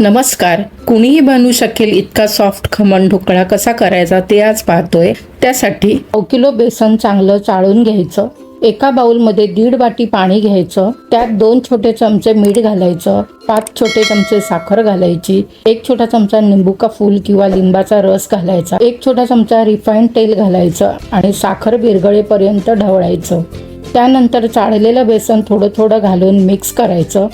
नमस्कार. कुणीही बनवू शकेल इतका सॉफ्ट खमण ढोकळा कसा करायचा ते आज पाहतोय. त्यासाठी पाव किलो बेसन चांगलं चाळून घ्यायचं. एका बाउलमध्ये दीड वाटी पाणी घ्यायचं. त्यात दोन छोटे चमचे मीठ घालायचं. पाच छोटे चमचे साखर घालायची. एक छोटा चमचा निंबू का फूल किंवा लिंबाचा रस घालायचा. एक छोटा चमचा रिफाईंड तेल घालायचं आणि साखर विरघळेपर्यंत ढवळायचं. त्यानंतर चाळलेलं बेसन थोडं थोडं घालून मिक्स करायचं.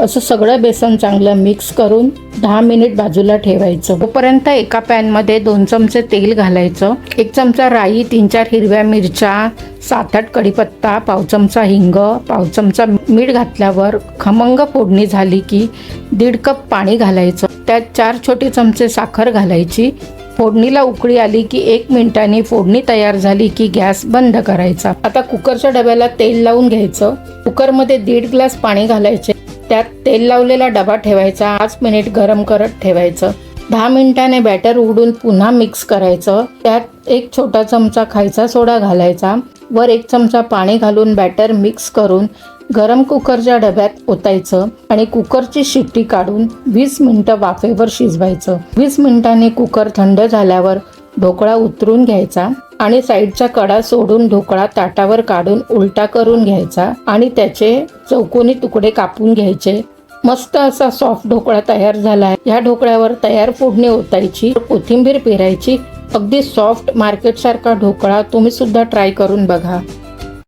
असं सगळं बेसन चांगलं मिक्स करून दहा मिनिट बाजूला ठेवायचं. तोपर्यंत एका पॅनमध्ये दोन चमचे तेल घालायचं. एक चमचा राई तीन चार हिरव्या मिरच्या सात आठ कढीपत्ता पाव चमचा हिंग पाव चमचा मीठ घातल्यावर खमंग फोडणी झाली की दीड कप पाणी घालायचं. त्यात चार छोटे चमचे साखर घालायची. फोडणीला उकळी आली की एक मिनिटाने फोडणी तयार झाली की गॅस बंद करायचा. आता कुकरच्या डब्याला तेल लावून घ्यायचं. कुकरमध्ये दीड ग्लास पाणी घालायचे. त्यात तेल लावलेला डबा ठेवायचा पाच मिनिट गरम करत ठेवायचं. दहा मिनिटाने बॅटर उडून पुन्हा मिक्स करायचं. त्यात एक छोटा चमचा खायचा सोडा घालायचा. वर एक चमचा पाणी घालून बॅटर मिक्स करून गरम कुकरच्या डब्यात ओतायचं आणि कुकरची शिट्टी काढून वीस मिनिटं वाफेवर शिजवायचं. वीस मिनिटांनी कुकर थंड झाल्यावर ढोकळा उतरून घ्यायचा आणि साईडचा कडा सोडून ढोकळा ताटावर काढून उलटा करून घ्यायचा आणि त्याचे चौकोनी तुकडे कापून घ्यायचे. मस्त असा सॉफ्ट ढोकळा तयार झाला आहे. ह्या ढोकळ्यावर तयार फोडणी ओतायची कोथिंबीर पेरायची. अगदी सॉफ्ट मार्केटसारखा ढोकळा तुम्ही सुद्धा ट्राय करून बघा.